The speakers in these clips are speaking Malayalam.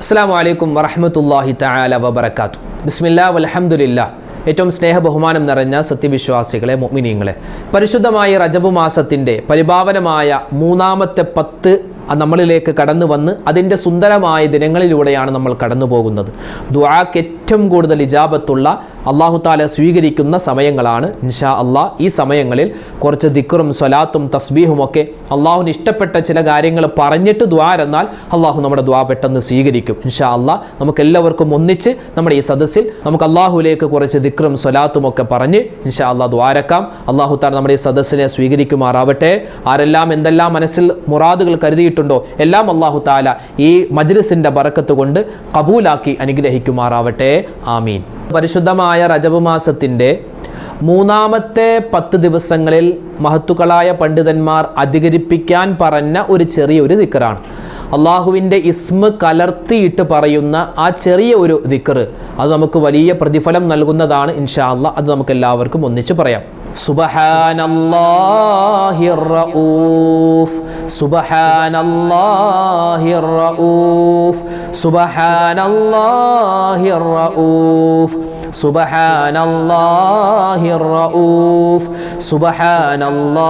അസ്സാം വലൈക്കും വറഹമത്തല്ലാഹി തആല വബർക്കാത്തു ബിസ്മില്ലാ വലഹമുല്ല ഏറ്റവും സ്നേഹ ബഹുമാനം നിറഞ്ഞ സത്യവിശ്വാസികളെ മുഅ്മിനീങ്ങളെ പരിശുദ്ധമായ റജബു മാസത്തിന്റെ പരിഭാവനമായ മൂന്നാമത്തെ പത്ത് നമ്മളിലേക്ക് കടന്നു വന്ന് അതിന്റെ സുന്ദരമായ ദിനങ്ങളിലൂടെയാണ് നമ്മൾ കടന്നു പോകുന്നത്. ദുആക്ക് ഏറ്റവും കൂടുതൽ ഇജാബത്തുള്ള അള്ളാഹു താല സ്വീകരിക്കുന്ന സമയങ്ങളാണ് ഇൻഷാ അള്ളാഹ് ഈ സമയങ്ങളിൽ കുറച്ച് ദിക്കറും സ്വലാത്തും തസ്ബീഹും ഒക്കെ അള്ളാഹുവിന് ഇഷ്ടപ്പെട്ട ചില കാര്യങ്ങൾ പറഞ്ഞിട്ട് ദ്വാ എന്നാൽ അള്ളാഹു നമ്മുടെ ദ്വാ പെട്ടെന്ന് സ്വീകരിക്കും. ഇൻഷാ അള്ളാഹ് നമുക്ക് എല്ലാവർക്കും ഒന്നിച്ച് നമ്മുടെ ഈ സദസ്സിൽ നമുക്ക് അള്ളാഹുലേക്ക് കുറച്ച് ദിക്റും സ്വലാത്തും ഒക്കെ പറഞ്ഞ് ഇൻഷാ അള്ളാഹ് ദ്വാരക്കാം അള്ളാഹു താല നമ്മുടെ ഈ സദസ്സിനെ സ്വീകരിക്കുമാറാവട്ടെ. ആരെല്ലാം എന്തെല്ലാം മനസ്സിൽ മുറാദുകൾ കരുതിയിട്ടുണ്ടോ എല്ലാം അള്ളാഹു താല ഈ മജ്ലിസിന്റെ ബറക്കത്ത് കൊണ്ട് കബൂലാക്കി അനുഗ്രഹിക്കുമാറാവട്ടെ. ആമീൻ. പരിശുദ്ധമായ റജബ് മാസത്തിന്റെ മൂന്നാമത്തെ പത്ത് ദിവസങ്ങളിൽ മഹത്തുക്കളായ പണ്ഡിതന്മാർ അധികരിപ്പിക്കാൻ പറഞ്ഞ ഒരു ചെറിയൊരു ദിക്കറാണ്. അള്ളാഹുവിന്റെ ഇസ്മ കലർത്തിയിട്ട് പറയുന്ന ആ ചെറിയ ഒരു ദിക്കറ്. അത് നമുക്ക് വലിയ പ്രതിഫലം നൽകുന്നതാണ് ഇൻഷാ അത് നമുക്ക് എല്ലാവർക്കും ഒന്നിച്ച് പറയാം. സുബഹാനല്ലാഹിർ റഊഫ് സുബഹാനല്ലാഹിർ റഊഫ് സുബഹാനല്ലാഹിർ റഊഫ് സുബഹാനല്ലാഹിർ റഊഫ് സുബഹാനല്ലാഹിർ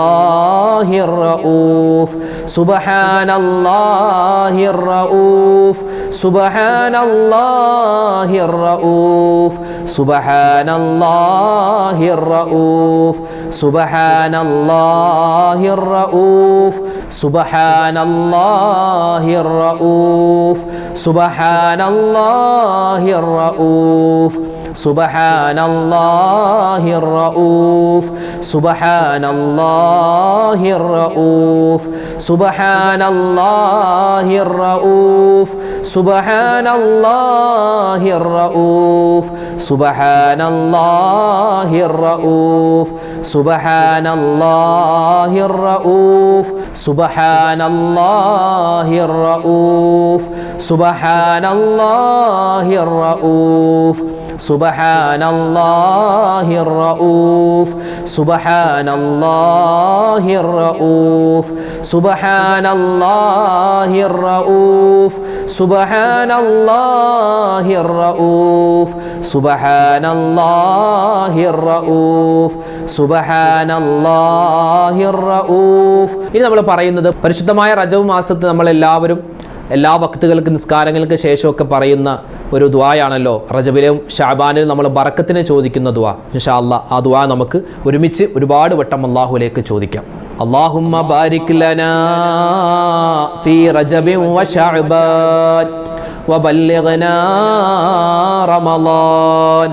റഊഫ് സുബഹാനല്ലാഹിർ റഊഫ് സുബഹാനല്ലാഹിർ റഊഫ് സുബഹാനല്ലാഹിർ റഊഫ് സുബഹാനല്ലാഹിർ റഊഫ് സുബഹാനല്ലാഹിർ റഊഫ് സുബഹാനല്ലാഹിർ റഊഫ് സുബഹാനല്ലാഹിർ റഊഫ് സുബഹാനല്ലാഹിർ റഊഫ് സുബഹാനല്ലാഹിർ റഊഫ് സുബഹാനല്ലാഹിർ റഊഫ് സുബഹാനല്ലാഹിർ റഊഫ് സുബഹാനല്ലാഹിർ റഊഫ് സുബഹാനല്ലാഹിർ റഊഫ് സുബഹാനല്ലാഹിർ റഊഫ് സുബഹാനല്ലാഹിർ റഊഫ് സുബഹാനല്ലാഹിർ റഊഫ് സുബഹാനല്ലാഹിർ റഊഫ് സുബഹാനല്ലാഹിർ റഊഫ് സുബഹാനല്ലാഹിർ റഊഫ് സുബഹാനല്ലാഹിർ റഊഫ് ഇനി നമ്മൾ പറയുന്നത് പരിശുദ്ധമായ റജവ് മാസത്ത് നമ്മൾ എല്ലാവരും എല്ലാ ഭക്തുകൾക്ക് നിസ്കാരങ്ങൾക്ക് ശേഷമൊക്കെ പറയുന്ന ഒരു ദ്വായാണല്ലോ റജബിലും ഷാബാനിലും നമ്മൾ ബറക്കത്തിനെ ചോദിക്കുന്ന ദ്വാ ഇൻഷാ അല്ലാ ആ ദ്വാ നമുക്ക് ഒരുമിച്ച് ഒരുപാട് വട്ടം അള്ളാഹുലേക്ക് ചോദിക്കാം. അള്ളാഹുമ്മ ബാരിക് ലനാ ഫീ വ റമളാൻ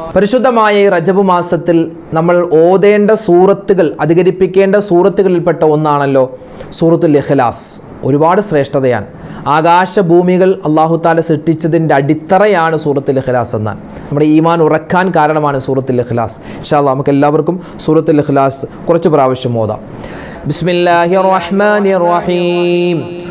പരിശുദ്ധമായ ഈ റജബ് മാസത്തിൽ നമ്മൾ ഓതേണ്ട സൂറത്തുകൾ അധികരിപ്പിക്കേണ്ട സൂറത്തുകളിൽപ്പെട്ട ഒന്നാണല്ലോ സൂറത്തുൽ ഇഖ്ലാസ്. ഒരുപാട് ശ്രേഷ്ഠതയാണ്. ആകാശഭൂമികൾ അള്ളാഹു താല സൃഷ്ടിച്ചതിന്റെ അടിത്തറയാണ് സൂറത്തുൽ ഇഖ്ലാസ് എന്നാൽ. നമ്മുടെ ഈമാൻ ഉറക്കാൻ കാരണമാണ് സൂറത്തുൽ ഇഖ്ലാസ്. ഇൻഷാ നമുക്ക് എല്ലാവർക്കും സൂറത്തുൽ ഇഖ്ലാസ് കുറച്ച് പ്രാവശ്യം ഓതാം. ബിസ്മില്ലാഹിർ റഹ്മാനിർ റഹീം.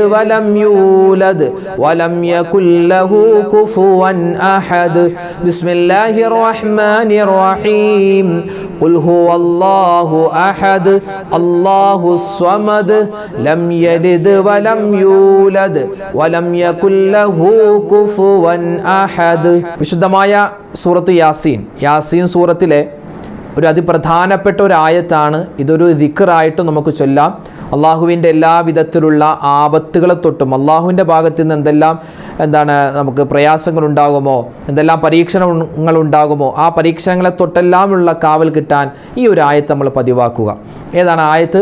ولم يولد ولم يكن له كفوا احد بسم الله الرحمن الرحيم قل هو الله احد الله الصمد لم يلد ولم يولد ولم يكن له كفوا احد വിശുദ്ധമായ സൂറത്ത് യാസീൻ യാസീൻ സൂറത്തിലെ ഒരു അതിപ്രധാനപ്പെട്ട ഒരു ആയത്താണ് ഇതൊരു ദിക്കറായിട്ട് നമുക്ക് ചൊല്ലാം അള്ളാഹുവിന്റെ എല്ലാ വിധത്തിലുള്ള ആപത്തുകളെ തൊട്ടും അള്ളാഹുവിന്റെ ഭാഗത്ത് നിന്ന് എന്തെല്ലാം എന്താണ് നമുക്ക് പ്രയാസങ്ങൾ ഉണ്ടാകുമോ എന്തെല്ലാം പരീക്ഷണങ്ങൾ ഉണ്ടാകുമോ ആ പരീക്ഷണങ്ങളെ തൊട്ടെല്ലാമുള്ള കാവൽ കിട്ടാൻ ഈ ഒരു ആയത്ത് നമ്മൾ പതിവാക്കുക. ഏതാണ് ആയത്ത്?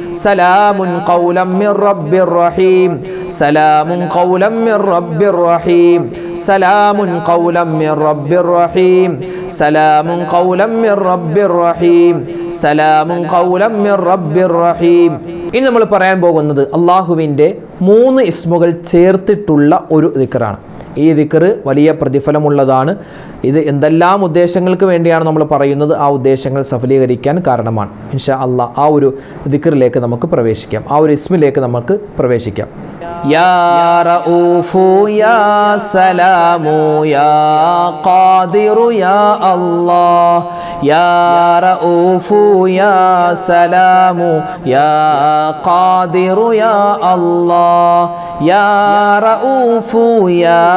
സലാമുൻ ഖൗലം മിർ റബ്ബിർ റഹീം. സലാമുൻ ഖൗലം മിർ റബ്ബിർ റഹീം. സലാമുൻ ഖൗലം മിർ റബ്ബിർ റഹീം. സലാമുൻ ഖൗലം മിർ റബ്ബിർ റഹീം. സലാമുൻ ഖൗലം മിർ റബ്ബിർ റഹീം. ഇനി നമ്മൾ പറയാൻ പോകുന്നത് അല്ലാഹുവിന്റെ മൂന്ന് ഇസ്മുകൾ ചേർത്തിട്ടുള്ള ഒരു ദിക്റാണ്. ഈ ദിക്കറ് വലിയ പ്രതിഫലമുള്ളതാണ്. ഇത് എന്തെല്ലാം ഉദ്ദേശങ്ങൾക്ക് വേണ്ടിയാണ് നമ്മൾ പറയുന്നത്? ആ ഉദ്ദേശങ്ങൾ സഫലീകരിക്കാൻ കാരണമാണ്. ഇൻഷാ അള്ളാ ആ ഒരു ദിക്കറിലേക്ക് നമുക്ക് പ്രവേശിക്കാം. ആ ഒരു ഇസ്മിലേക്ക് നമുക്ക് പ്രവേശിക്കാം. യാ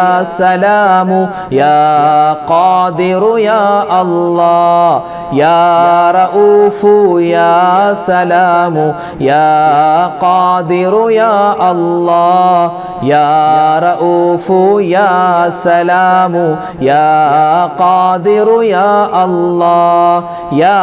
يا سلام. يا قادر يا الله. يا رؤوف يا سلام. يا قادر يا الله. يا رؤوف يا سلام. يا قادر يا الله. يا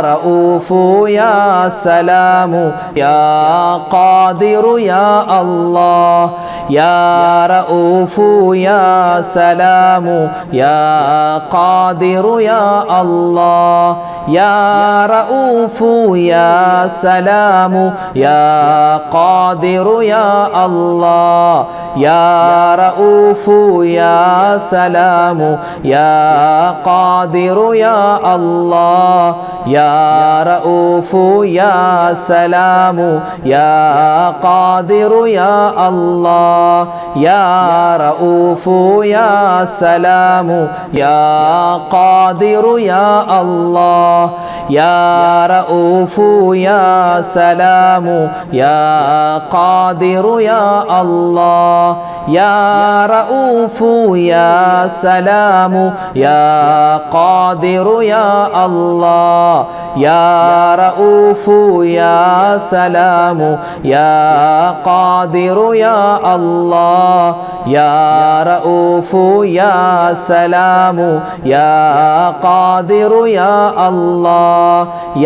رؤوف يا سلام. يا قادر يا الله. يا رؤوف يا سلام يا قادر يا الله يا رؤوف يا سلام يا قادر يا الله يا رؤوف يا سلام يا قادر يا الله يا رؤوف يا سلام يا قادر يا الله يا رؤوف يا سلام يا قادر يا الله. は。يا رؤوف يا سلام يا قادر يا الله يا رؤوف يا سلام يا قادر يا الله يا رؤوف يا سلام يا قادر يا الله يا رؤوف يا سلام يا قادر يا الله.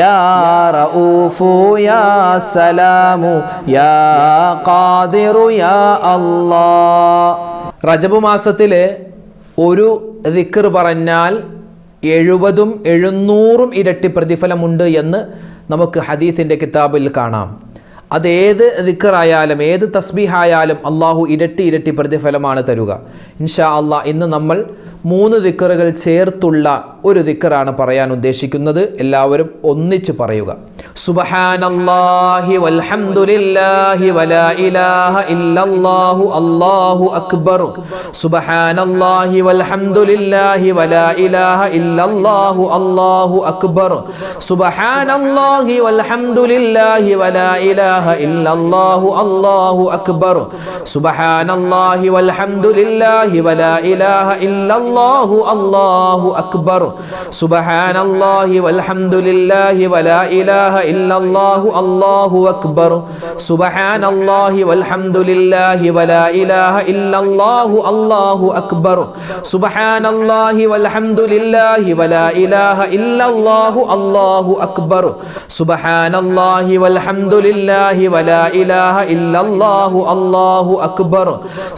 യാ റഊഫു യാ സലാമു യാ ഖാദിറു യാ അല്ലാഹ്. റജബ് മാസത്തിൽ ഒരു ദിക്കർ പറഞ്ഞാൽ എഴുപതും എഴുന്നൂറും ഇരട്ടി പ്രതിഫലമുണ്ട് എന്ന് നമുക്ക് ഹദീസിന്റെ കിതാബിൽ കാണാം. അത് ഏത് ദിക്കറായാലും ഏത് തസ്ബീഹായാലും അള്ളാഹു ഇരട്ടി ഇരട്ടി പ്രതിഫലമാണ് തരുക. ഇൻഷാ അള്ളാഹ് ഇന്ന് നമ്മൾ മൂന്ന് ദിക്കറുകൾ ചേർത്തുള്ള ഒരു ദിക്കറാണ് പറയാൻ ഉദ്ദേശിക്കുന്നത്. എല്ലാവരും ഒന്നിച്ച് പറയുക. സുബഹാനല്ലാഹി വൽഹംദുലില്ലാഹി വലാ ഇലാഹ ഇല്ലല്ലാഹു അല്ലാഹു അക്ബർ. വൽഹംദുലില്ലാഹി വലാ ഇലാഹ ഇല്ലല്ലാഹു അല്ലാഹു അക്ബർ. വൽഹംദുലില്ലാഹി വലാ ഇലാഹ ഇല്ലല്ലാഹു അല്ലാഹു അക്ബർ. വൽഹംദുലില്ലാഹി വലാ ഇലാഹ ഇല്ലല്ലാഹു അല്ലാഹു അക്ബർ. സുബഹാനല്ലാഹി വൽഹംദുലില്ലാഹി വലാ ഇലാഹ ഇല്ലല്ലാഹു അല്ലാഹു അക്ബർ. സുബഹാനല്ലാഹി വൽഹംദുലില്ലാഹി വലാ ഇലാഹ ഇല്ലല്ലാഹു അല്ലാഹു അക്ബർ. സുബഹാനല്ലാഹി വൽഹംദുലില്ലാഹി വലാ ഇലാഹ ഇല്ലല്ലാഹു അല്ലാഹു അക്ബർ. സുബഹാനല്ലാഹി വൽഹംദുലില്ലാഹി വലാ ഇലാഹ ഇല്ലല്ലാഹു അല്ലാഹു അക്ബർ.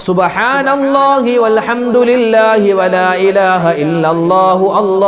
സുബഹാനല്ലാഹി വൽഹംദുലില്ലാഹി വലാ ഇലാഹ ഇല്ലല്ലാഹു അല്ലാഹു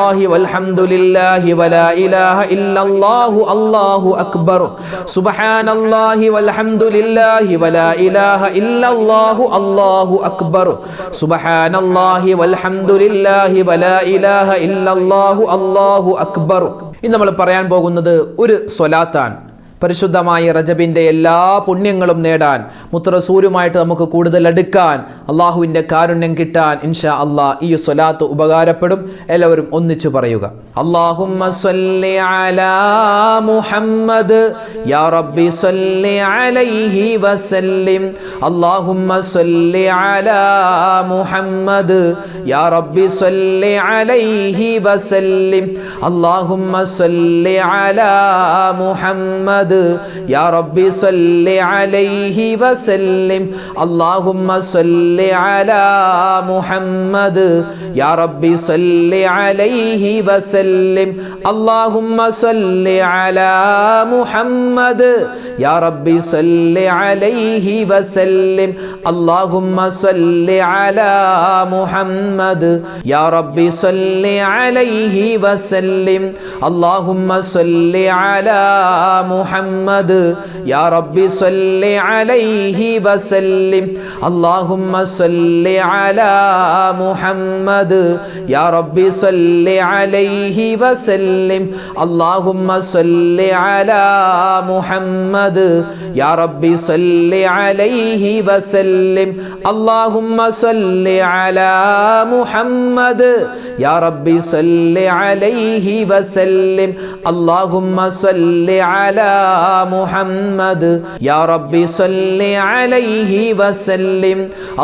സുബ്ഹാനല്ലാഹി വൽഹംദുലില്ലാഹി വലാ ഇലാഹ ഇല്ലല്ലാഹു അല്ലാഹു അക്ബർ സുബ്ഹാനല്ലാഹി വൽഹംദുലില്ലാഹി വലാ ഇലാഹ ഇല്ലല്ലാഹു അല്ലാഹു അക്ബർ സുബ്ഹാനല്ലാഹി വൽഹംദുലില്ലാഹി വലാ ഇലാഹ ഇല്ലല്ലാഹു അല്ലാഹു അക്ബർ ഇന്ന് നമ്മൾ പറയാൻ പോകുന്നത് ഒരു സ്വലാത്താണ്. പരിശുദ്ധമായ റജബിന്റെ എല്ലാ പുണ്യങ്ങളും നേടാൻ മുത്തറസൂരുമായിട്ട് നമുക്ക് കൂടുതൽ അടുക്കാൻ അള്ളാഹുവിന്റെ കാരുണ്യം കിട്ടാൻ ഇൻഷാ അള്ളാഹ് ഈ സ്വലാത്ത് ഉപകാരപ്പെടും. എല്ലാവരും ഒന്നിച്ചു പറയുക. അള്ളാഹുമ്മ സല്ലി അലാ മുഹമ്മദ്. യാ റബ്ബി സല്ലി അലൈഹി വസല്ലിം. സല്ലി അലാ മുഹമ്മദ്. യാ റബ്ബി സല്ലി അലൈഹി വസല്ലിം. സല്ലി അലാ മുഹമ്മദ്. യാ റബ്ബി സല്ലി അലൈഹി വസല്ലിം. സല്ലി അലാ മുഹമ്മദ്. യാ റബ്ബി സല്ലി അലൈഹി വസല്ലിം. അല്ലാഹുമ്മ സല്ലി അലാ മുഹമ്മദ്. യാ റബ്ബി സല്ലി അലൈഹി വസല്ലിം. അല്ലാഹുമ്മ സല്ലി അലാ മുഹമ്മദ്. യാ റബ്ബി സല്ലി അലൈഹി വസല്ലിം. അല്ലാഹുമ്മ സല്ലി അലാ മുഹമ്മദ്. യാ റബ്ബി സല്ലി അലൈഹി വസല്ലിം. അല്ലാഹുമ്മ സല്ലി അലാ മുഹമ്മദ്. യാ റബ്ബി സല്ലി അലൈഹി വസല്ലിം. അല്ലാഹുമ്മ സല്ലി അലാ മുഹമ്മദ്. യാ റബ്ബി സല്ലി അലൈഹി വസല്ലിം. അല്ലാഹുമ്മ സല്ലി അലാ മുഹമ്മദ്. യാ റബ്ബി സല്ലി അലൈഹി വസല്ലിം. അല്ലാഹുമ്മ സല്ലി അലാ മുഹമ്മദ്. യാ റബ്ബി സല്ലി അലൈഹി വസല്ലിം.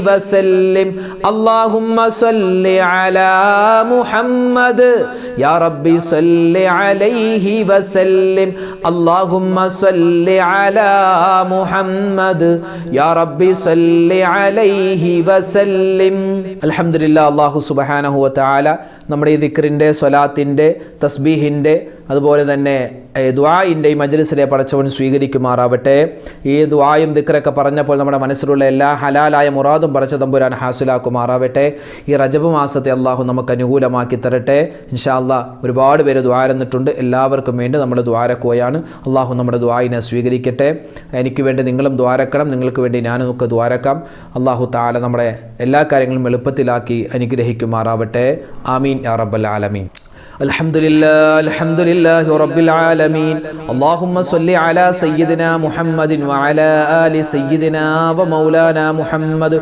വസല്ലിം. അല്ലാഹുമ്മ സല്ലി അലാ മുഹമ്മദ്. യാ റബ്ബി സല്ലി അലൈഹി വസല്ലിം. അല്ലാഹുമ്മ സല്ലി അലാ മുഹമ്മദ്. യാ റബ്ബി സല്ലി അലൈഹി വസല്ലിം. അൽഹംദുലില്ലാഹ് അല്ലാഹു സുബ്ഹാനഹു വ നമ്മുടെ ഈ ദിക്റിന്റെ സ്വലാത്തിന്റെ തസ്ബീഹിന്റെ അതുപോലെ തന്നെ ദ്വായിന്റെ ഈ മജ്ലിസിലെ പടച്ചവൻ സ്വീകരിക്കുമാറാവട്ടെ. ഈ ദ്വായും ദിക്റൊക്കെ പറഞ്ഞപ്പോൾ നമ്മുടെ മനസ്സിലുള്ള എല്ലാ ഹലാലായ മുറാദും പടച്ച തമ്പുരാൻ ഹാസുലാക്കുമാറാവട്ടെ. ഈ റജബ് മാസത്തെ അള്ളാഹു നമുക്ക് അനുകൂലമാക്കി തരട്ടെ. ഇൻഷാല്ല ഒരുപാട് പേര് ദ്വാരന്നിട്ടുണ്ട് എല്ലാവർക്കും വേണ്ടി നമ്മൾ ദ്വാരക്കുകയാണ് അള്ളാഹു നമ്മുടെ ദ്വായിനെ സ്വീകരിക്കട്ടെ. എനിക്ക് വേണ്ടി നിങ്ങളും ദ്വാരക്കണം നിങ്ങൾക്ക് വേണ്ടി ഞാനും ഒക്കെ ദ്വാരക്കാം അള്ളാഹു താല നമ്മുടെ എല്ലാ കാര്യങ്ങളും എളുപ്പത്തിലാക്കി അനുഗ്രഹിക്കുമാറാവട്ടെ. ആമീൻ. آمين يا رب العالمين. الحمد لله الحمد لله رب العالمين. اللهم صل على سيدنا محمد وعلى آل سيدنا ومولانا محمد.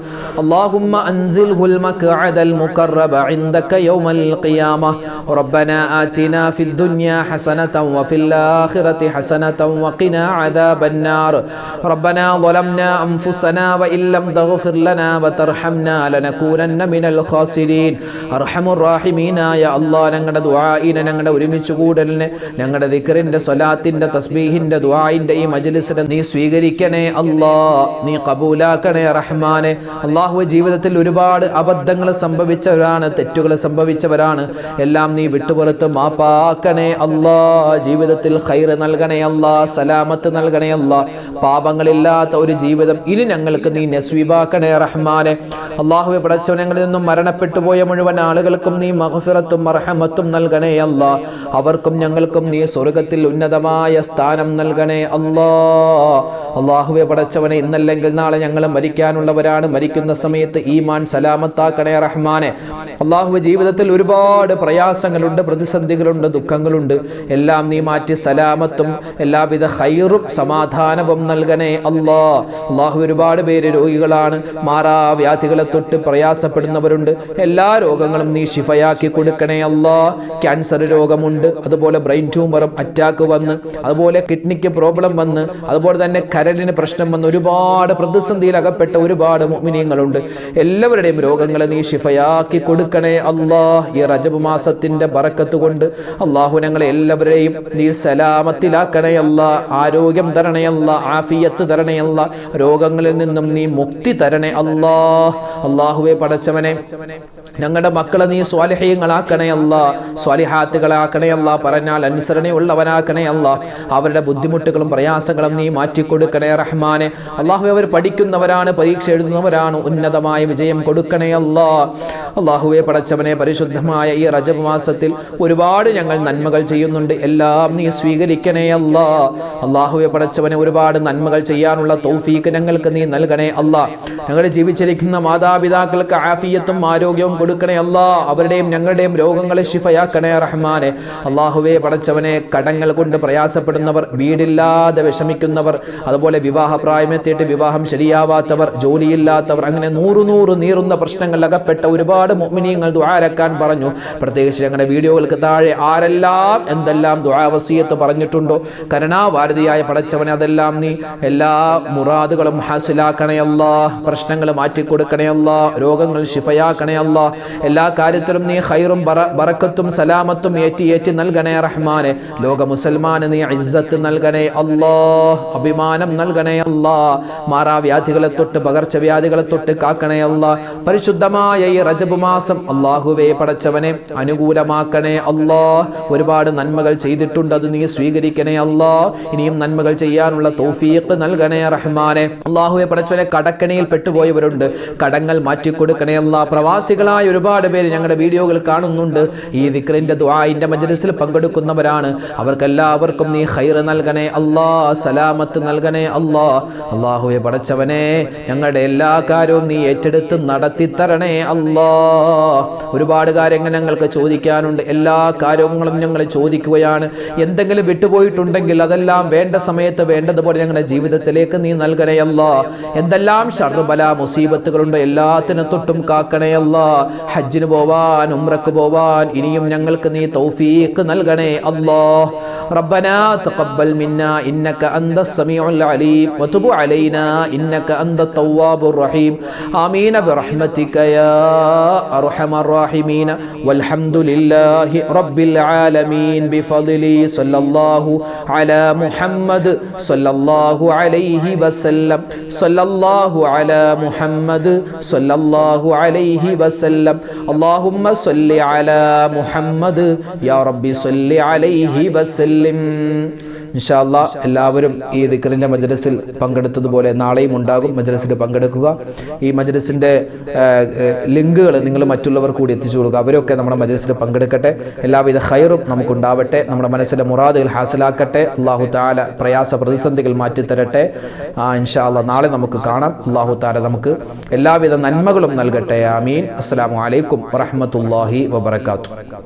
اللهم أنزله المقعد المقرب عندك يوم القيامة. ربنا آتنا في الدنيا حسنة وفي الآخرة حسنة وقنا عذاب النار. ربنا ظلمنا أنفسنا وإن لم تغفر لنا وترحمنا لنكونن من الخاسرين. അർഹമുറാഹിമീനായ അള്ളാഹ് ഞങ്ങളുടെ ദ്വായിനെ ഞങ്ങളുടെ ഒരുമിച്ച് കൂടലിന് ഞങ്ങളുടെ ദിക്കറിന്റെ സ്വലാത്തിന്റെ തസ്ബീഹിന്റെ ദ്വായിന്റെ ഈ മജലിസിനെ നീ സ്വീകരിക്കണേ അള്ളാ നീ കബൂലാക്കണേ റഹ്മാനെ. അള്ളാഹു ജീവിതത്തിൽ ഒരുപാട് അബദ്ധങ്ങൾ സംഭവിച്ചവരാണ് തെറ്റുകൾ സംഭവിച്ചവരാണ്. എല്ലാം നീ വിട്ടുപുറത്ത് മാപ്പാക്കണേ അള്ളാ ജീവിതത്തിൽ ഖൈർ നൽകണേ അള്ളാ സലാമത്ത് നൽകണേ അള്ളാ. പാപങ്ങളില്ലാത്ത ഒരു ജീവിതം ഇനി ഞങ്ങൾക്ക് നീ നസ്വീബാക്കണേ റഹ്മാനെ. അള്ളാഹു പടച്ചവനങ്ങളിൽ നിന്നും മരണപ്പെട്ടു പോയ മുഴുവൻ ആളുകൾക്കും നീ മഹഫിറത്തും മർഹമത്തും നൽകണേ അല്ല. അവർക്കും ഞങ്ങൾക്കും നീ സ്വർഗത്തിൽ ഉന്നതമായ സ്ഥാനം നൽകണേ അല്ലാ. അള്ളാഹുവെ പടച്ചവനെ ഇന്നല്ലെങ്കിൽ നാളെ ഞങ്ങൾ മരിക്കാനുള്ളവരാണ്. മരിക്കുന്ന സമയത്ത് ഈമാൻ സലാമത്താക്കണേ റഹ്മാനെ. അള്ളാഹുവെ ജീവിതത്തിൽ ഒരുപാട് പ്രയാസങ്ങളുണ്ട് പ്രതിസന്ധികളുണ്ട് ദുഃഖങ്ങളുണ്ട്. എല്ലാം നീ മാറ്റി സലാമത്തും എല്ലാവിധ ഹൈറും സമാധാനവും നൽകണേ അല്ലാ. അള്ളാഹു ഒരുപാട് പേര് രോഗികളാണ്. മാറാവ്യാധികളെ തൊട്ട് പ്രയാസപ്പെടുന്നവരുണ്ട്. എല്ലാ രോഗങ്ങളും നീ ശിഫയാക്കി കൊടുക്കണേ അല്ലാ. ക്യാൻസർ രോഗമുണ്ട് അതുപോലെ ബ്രെയിൻ ട്യൂമറും അറ്റാക്ക് വന്ന് അതുപോലെ കിഡ്നിക്ക് പ്രോബ്ലം വന്ന് അതുപോലെ തന്നെ കരലിന് പ്രശ്നം വന്ന് ഒരുപാട് പ്രതിസന്ധിയിൽ അകപ്പെട്ട ഒരുപാട് മോമിനിയങ്ങളുണ്ട്. എല്ലാവരുടെയും രോഗങ്ങളെ നീ ശിഫയാക്കി കൊടുക്കണേ അല്ലാ. ഈ റജബ് മാസത്തിന്റെ ബറക്കത്ത് കൊണ്ട് അള്ളാഹു ഞങ്ങളെ എല്ലാവരെയും നീ സലാമത്തിലാക്കണേ അല്ല. ആരോഗ്യം തരണേ അല്ല ആഫിയത്ത് തരണേ അല്ല. രോഗങ്ങളിൽ നിന്നും നീ മുക്തി തരണേ അല്ലാ. അള്ളാഹുവെ പടച്ചവനെ ഞങ്ങളുടെ മക്കളെ നീ സ്വാലിഹ്യങ്ങളാക്കണയല്ല സ്വാലിഹാത്തുകളാക്കണയല്ല പറഞ്ഞാൽ അനുസരണയുള്ളവനാക്കണയല്ല അവരുടെ ബുദ്ധിമുട്ടുകളും പ്രയാസങ്ങളും നീ മാറ്റിക്കൊടുക്കണേ റഹ്മാനെ. അള്ളാഹു അവർ പഠിക്കുന്നവരാണ് പരീക്ഷ എഴുതുന്നവരാണ്. ഉന്നതമായ വിജയം കൊടുക്കണേ അല്ല. അള്ളാഹുവെ പടച്ചവനെ പരിശുദ്ധമായ ഈ റജബ് മാസത്തിൽ ഒരുപാട് ഞങ്ങൾ നന്മകൾ ചെയ്യുന്നുണ്ട്. എല്ലാം നീ സ്വീകരിക്കണേ അല്ല. അള്ളാഹുവെ പടച്ചവനെ ഒരുപാട് നന്മകൾ ചെയ്യാനുള്ള തൗഫീക്ക് ഞങ്ങൾക്ക് നീ നൽകണേ അല്ല. ഞങ്ങൾ ജീവിച്ചിരിക്കുന്ന മാതാപിതാക്കൾക്ക് ആഫിയത്തും ആരോഗ്യവും കൊടുക്കണേ അല്ല അവരുടെയും ഞങ്ങളുടെയും രോഗങ്ങളെ ഷിഫയാക്കണേ റഹ്മാനെ. അള്ളാഹുവെ പടച്ചവനെ കടങ്ങൾ കൊണ്ട് പ്രയാസപ്പെടുന്നവർ വീടില്ലാതെ വിഷമിക്കുന്നവർ അതുപോലെ വിവാഹ പ്രായമെത്തിയിട്ട് വിവാഹം ശരിയാവാത്തവർ ജോലിയില്ലാത്തവർ അങ്ങനെ നൂറു നൂറ് നീറുന്ന പ്രശ്നങ്ങൾ അകപ്പെട്ട ഒരുപാട് മുഅ്മിനീങ്ങൾ ദ്വാരക്കാൻ പറഞ്ഞു. പ്രത്യേകിച്ച് ഞങ്ങളുടെ വീഡിയോകൾക്ക് താഴെ ആരെല്ലാം എന്തെല്ലാം ദ്വാവസീയത്ത് പറഞ്ഞിട്ടുണ്ടോ? കരുണാഭാരതിയായ പടച്ചവനെ അതെല്ലാം നീ എല്ലാ മുറാദുകളും ഹാസിലാക്കണയല്ല പ്രശ്നങ്ങൾ മാറ്റിക്കൊടുക്കണയല്ല രോഗങ്ങൾ ഷിഫയാക്കണയല്ല എല്ലാ കാര്യത്തിലും നീ ഹൈറും ബറക്കത്തും സലാമത്തും ഏറ്റി ഏറ്റി നൽകണേ റഹ്മാനെ. ലോക മുസൽമാന് നീ ഇസ്സത്ത് നൽകണേ അല്ലാ അഭിമാനം നൽകണേ അല്ലാ മാറാവ്യാധികളെ തൊട്ട് പകർച്ചവ്യാധികളെ തൊട്ട് കാക്കണേ അല്ലാ പരിശുദ്ധമായ ഈ റജബ് മാസം അള്ളാഹുവേ പടച്ചവനെ അനുകൂലമാക്കണേ അല്ലാ ഒരുപാട് നന്മകൾ ചെയ്തിട്ടുണ്ട് അത് നീ സ്വീകരിക്കണേ അല്ലാ ഇനിയും നന്മകൾ ചെയ്യാനുള്ള തൗഫീഖ് നൽകണേ റഹ്മാനെ. അള്ളാഹുവെ പടച്ചവനെ കടക്കണിയിൽ പെട്ടുപോയവരുണ്ട്. കടങ്ങൾ മാറ്റിക്കൊടുക്കണേ അല്ലാ പ്രവാസികളായ ഒരുപാട് പേര് ഞങ്ങളുടെ വീഡിയോകൾ കാണുന്നുണ്ട്. ഈ ദിക്റിന്റെ ദ്വായിന്റെ മജ്ലിസിൽ പങ്കെടുക്കുന്നവരാണ്. അവർക്കെല്ലാവർക്കും നീ ഹൈർ നൽകണേ അല്ലാ സലാമത്ത് നൽകണേ അല്ലാ. അള്ളാഹുവെ പടച്ചവനെ ഞങ്ങളുടെ എല്ലാ കാര്യവും നീ ഏറ്റെടുത്ത് നടത്തി തരണേ അല്ലാ. ഒരുപാട് കാര്യങ്ങൾ ഞങ്ങൾക്ക് ചോദിക്കാനുണ്ട്. എല്ലാ കാര്യങ്ങളും ഞങ്ങൾ ചോദിക്കുകയാണ്. എന്തെങ്കിലും വിട്ടുപോയിട്ടുണ്ടെങ്കിൽ അതെല്ലാം വേണ്ട സമയത്ത് വേണ്ടതുപോലെ ഞങ്ങളുടെ ജീവിതത്തിലേക്ക് നീ നൽകണേ അല്ലാ. എന്തെല്ലാം ഷർബല മുസീബത്തുകളുണ്ടോ എല്ലാത്തിനും തൊട്ടും കാക്കണേ അല്ലാ. ഹജ്ജിന് പോവാൻ ഉംറക്ക് പോവാൻ ഇനിയും ഞങ്ങൾക്ക് നീ തൗഫീഖ് നൽകണേ അല്ലാ ربنا تقبل منا إنك أنت السميع العليم وتب علينا إنك أنت التواب الرحيم آمين برحمتك يا أرحم الراحمين والحمد لله رب العالمين بفضلي صلى الله على محمد صلى الله عليه وسلم صلى الله على محمد صلى الله عليه وسلم അള്ളാഹുമ്മ സല്ലി അലാ മുഹമ്മദ്. യാ റബ്ബി സല്ലി അലൈഹി വസല്ലിം. ഇൻഷാല്ല എല്ലാവരും ഈ ദിക്കറിന്റെ മജ്ലിസിൽ പങ്കെടുത്തതുപോലെ നാളെയും ഉണ്ടാകും. മജലസിൽ പങ്കെടുക്കുക. ഈ മജ്ലിസിന്റെ ലിങ്കുകൾ നിങ്ങൾ മറ്റുള്ളവർ കൂടി എത്തിച്ചു കൊടുക്കുക. അവരൊക്കെ നമ്മുടെ മജ്ലിസിൽ പങ്കെടുക്കട്ടെ. എല്ലാവിധ ഹൈറും നമുക്കുണ്ടാവട്ടെ. നമ്മുടെ മനസ്സിലെ മുറാദുകൾ ഹാസിലാക്കട്ടെ. അള്ളാഹു താല പ്രയാസ പ്രതിസന്ധികൾ മാറ്റിത്തരട്ടെ. ആ ഇൻഷാല്ല നാളെ നമുക്ക് കാണാം. അള്ളാഹു താല നമുക്ക് എല്ലാവിധ നന്മകളും നൽകട്ടെ. ആമീൻ. അസ്സലാമു അലൈക്കും വറഹ്മത്തുള്ളാഹി വബറകാതുഹു.